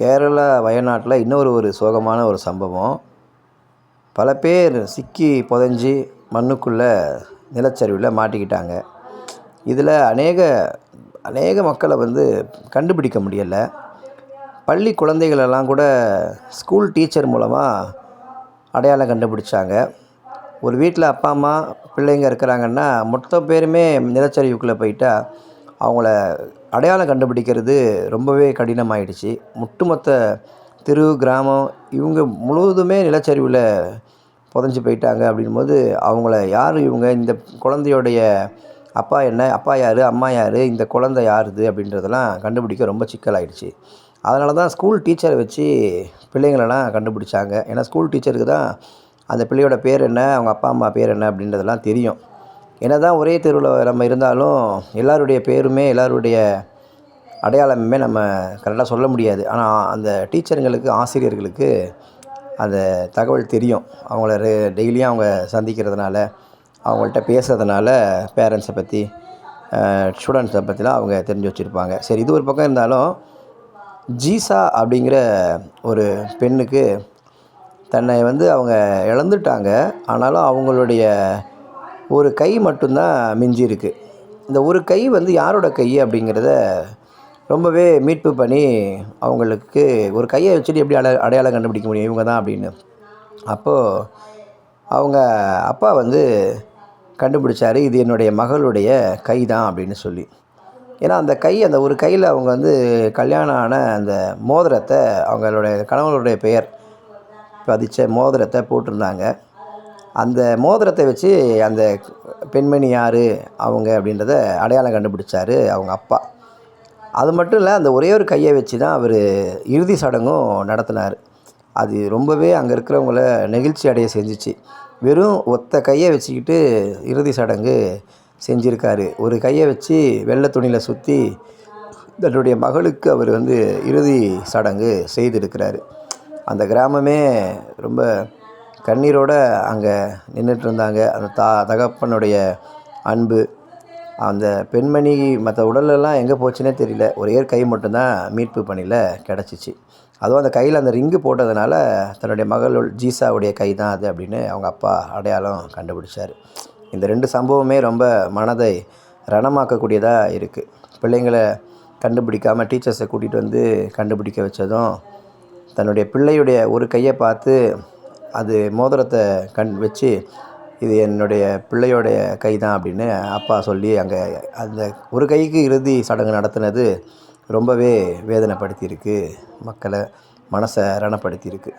கேரளா வயநாட்டில் இன்னொரு ஒரு சோகமான ஒரு சம்பவம். பல பேர் சிக்கி புதைஞ்சி மண்ணுக்குள்ளே நிலச்சரிவில் மாட்டிக்கிட்டாங்க. இதில் அநேக அநேக மக்களை வந்து கண்டுபிடிக்க முடியலை. பள்ளி குழந்தைகளெல்லாம் கூட ஸ்கூல் டீச்சர் மூலமாக அடையாளம் கண்டுபிடிச்சாங்க. ஒரு வீட்டில் அப்பா அம்மா பிள்ளைங்க இருக்கிறாங்கன்னா மொத்த பேருமே நிலச்சரிவுக்குள்ளே போயிட்டால் அவங்கள அடையாளம் கண்டுபிடிக்கிறது ரொம்பவே கடினமாயிடுச்சு. ஒட்டுமொத்த தெரு கிராமம் இவங்க முழுவதுமே நிலச்சரிவில் புதைஞ்சி போயிட்டாங்க அப்படிங்கும்போது அவங்கள யார் இவங்க? இந்த குழந்தையோடைய அப்பா என்ன? அப்பா யார்? அம்மா யார்? இந்த குழந்தை யாருது? அப்படின்றதெல்லாம் கண்டுபிடிக்க ரொம்ப சிக்கலாயிடுச்சு. அதனால தான் ஸ்கூல் டீச்சரை வச்சு பிள்ளைங்களெல்லாம் கண்டுபிடிச்சாங்க. ஏன்னா ஸ்கூல் டீச்சருக்கு தான் அந்த பிள்ளையோட பேர் என்ன? அவங்க அப்பா அம்மா பேர் என்ன? அப்படின்றதெல்லாம் தெரியும். என்ன தான் ஒரே தெருவில் நம்ம இருந்தாலும் எல்லாருடைய பேருமே எல்லாருடைய அடையாளமுமே நம்ம கரெக்டாக சொல்ல முடியாது. ஆனால் அந்த டீச்சருங்களுக்கு ஆசிரியர்களுக்கு அந்த தகவல் தெரியும். அவங்கள டெய்லியும் அவங்க சந்திக்கிறதுனால அவங்கள்ட்ட பேசுகிறதுனால பேரண்ட்ஸை பற்றி ஸ்டூடெண்ட்ஸை பற்றிலாம் அவங்க தெரிஞ்சு வச்சுருப்பாங்க. சரி இது ஒரு பக்கம் இருந்தாலும் ஜீசா அப்படிங்கிற ஒரு பெண்ணுக்கு தன்னை வந்து அவங்க இழந்துட்டாங்க. ஆனாலும் அவங்களுடைய ஒரு கை மட்டும்தான் மிஞ்சி இருக்குது இந்த ஒரு கை வந்து யாரோட கை அப்படிங்கிறத ரொம்பவே மீட்பு பண்ணி அவங்களுக்கு ஒரு கையை வச்சுட்டு எப்படி அட அடையாளம் கண்டுபிடிக்க முடியும்? இவங்க தான் அப்படின்னு. அப்போது அவங்க அப்பா வந்து கண்டுபிடிச்சாரு இது என்னுடைய மகளுடைய கை தான் அப்படின்னு சொல்லி. ஏன்னா அந்த கை அந்த ஒரு கையில் அவங்க வந்து கல்யாணம் ஆன அந்த மோதிரத்தை அவங்களுடைய கணவனுடைய பெயர் பதிச்ச மோதிரத்தை போட்டிருந்தாங்க. அந்த மோதிரத்தை வச்சு அந்த பெண்மணி யார் அவங்க அப்படின்றத அடையாளம் கண்டுபிடிச்சார் அவங்க அப்பா. அது மட்டும் இல்லை அந்த ஒரே ஒரு கையை வச்சு தான் அவர் இறுதி சடங்கும் நடத்தினார். அது ரொம்பவே அங்கே இருக்கிறவங்கள நெகிழ்ச்சி அடைய செஞ்சிச்சு. வெறும் ஒத்த கையை வச்சுக்கிட்டு இறுதி சடங்கு செஞ்சுருக்காரு. ஒரு கையை வச்சு வெள்ளை துணியில் சுற்றி தன்னுடைய மகளுக்கு அவர் வந்து இறுதி சடங்கு செய்திருக்கிறாரு. அந்த கிராமமே ரொம்ப கண்ணீரோடு அங்கே நின்றுட்டு இருந்தாங்க அந்த தா தகப்பனுடைய அன்பு அந்த பெண்மணி மற்ற உடலெல்லாம் எங்கே போச்சுன்னே தெரியல. ஒரே கை மட்டும்தான் மீட்பு பணியில் கிடச்சிச்சு. அதுவும் அந்த கையில் அந்த ரிங்கு போட்டதுனால தன்னுடைய மகள் ஜீசாவுடைய கை தான் அது அப்படின்னு அவங்க அப்பா அடையாளம் கண்டுபிடிச்சார். இந்த ரெண்டு சம்பவமே ரொம்ப மனதை ரணமாக்கக்கூடியதாக இருக்குது. பிள்ளைங்களை கண்டுபிடிக்காமல் டீச்சர்ஸை கூட்டிகிட்டு வந்து கண்டுபிடிக்க வச்சதும் தன்னுடைய பிள்ளையுடைய ஒரு கையை பார்த்து அது மோதிரத்தை கண் வச்சு இது என்னுடைய பிள்ளையோடைய கை தான் அப்படின்னு அப்பா சொல்லி அங்கே அந்த ஒரு கைக்கு இறுதி சடங்கு நடத்தினது ரொம்பவே வேதனைப்படுத்தியிருக்கு. மக்களை மனசை ரணப்படுத்தியிருக்கு.